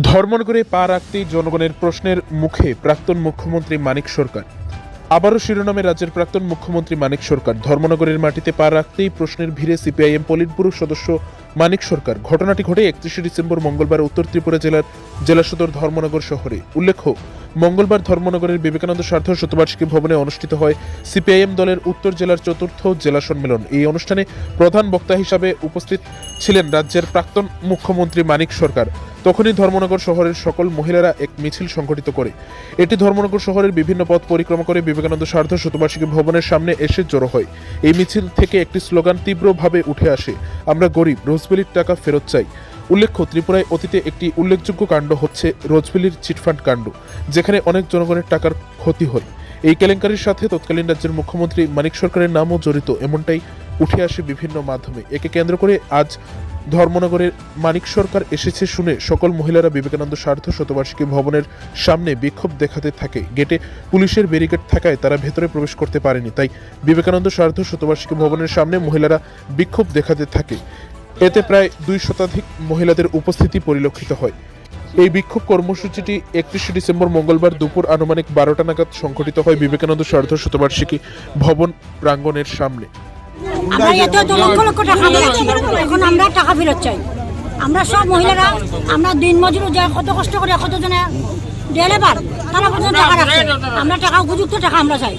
ধর্মনগরে পা রাখতেই জনগণের প্রশ্নের মুখে প্রাক্তন মুখ্যমন্ত্রী মানিক সরকার। আবারও শিরোনামে রাজ্যের প্রাক্তন মুখ্যমন্ত্রী মানিক সরকার ধর্মনগরের মাটিতে পা রাখতেই প্রশ্নের ভিড়ে সিপিআইএম পলিট ব্যুরো সদস্য মানিক সরকার। ঘটনাটি ঘটে একত্রিশে ডিসেম্বর মঙ্গলবার উত্তর ত্রিপুরা জেলার জেলা সদর ধর্মনগর শহরে। উল্লেখ্য, মঙ্গলবার ধর্মনগরের বিবেকানন্দ স্বার্থ শতবার্ষিকী ভবনে অনুষ্ঠিত হয় সিপিআইএম দলের উত্তর জেলার চতুর্থ জেলা সম্মেলন। এই অনুষ্ঠানে প্রধান বক্তা হিসাবে উপস্থিত ছিলেন রাজ্যের প্রাক্তন মুখ্যমন্ত্রী মানিক সরকার। তখনই ধর্মনগর শহরের সকল মহিলারা এক মিছিল সংগঠিত করে। এটি ধর্মনগর শহরের বিভিন্ন পথ পরিক্রমা করে বিবেকানন্দ সার্ধ শতবার্ষিকী ভবনের সামনে এসে জড়ো হয়। এই মিছিল থেকে একটি স্লোগান তীব্রভাবে উঠে আসে, আমরা গরিব, রোজবেলির টাকা ফেরত চাই। উল্লেখ্য, ত্রিপুরায় অতীতে একটি উল্লেখযোগ্য কাণ্ড হচ্ছে রোজবেলির চিটফান্ড কাণ্ড, যেখানে অনেক জনগণের টাকার ক্ষতি হয়। এই কেলেঙ্কারির সাথে তৎকালীন রাজ্যের মুখ্যমন্ত্রী মানিক সরকারের নামও জড়িত, এমনটাই উঠে আসে বিভিন্ন মাধ্যমে। একে কেন্দ্র করে আজ ধর্মনগরের মানিক সরকার এসেছে শুনে সকল মহিলারা বিবেকানন্দ স্বার্থ শতবার্ষিকী ভবনের সামনে বিক্ষোভ দেখাতে থাকে। গেটে পুলিশের ব্যারিকেড থাকায় তারা ভেতরে প্রবেশ করতে পারেনি, তাই বিবেকানন্দ স্বার্থ শতবার্ষিকী ভবনের সামনে মহিলারা বিক্ষোভ দেখাতে থাকে। এতে প্রায় দুই শতাধিক মহিলাদের উপস্থিতি পরিলক্ষিত হয়। এই বিক্ষোভ কর্মসূচিটি একত্রিশে ডিসেম্বর মঙ্গলবার দুপুর আনুমানিক বারোটা নাগাদ সংঘটিত হয় বিবেকানন্দ স্বার্থ শতবার্ষিকী ভবন প্রাঙ্গণের সামনে। আমরা এত তো লক্ষ লক্ষ টাকা এখন আমরা টাকা ফেরত চাই। আমরা সব মহিলারা, আমরা দিন মজুর যা কত কষ্ট করে কতজনে ডেলেবার তারা টাকা রাখছে। আমরা টাকা, উপযুক্ত টাকা আমরা চাই।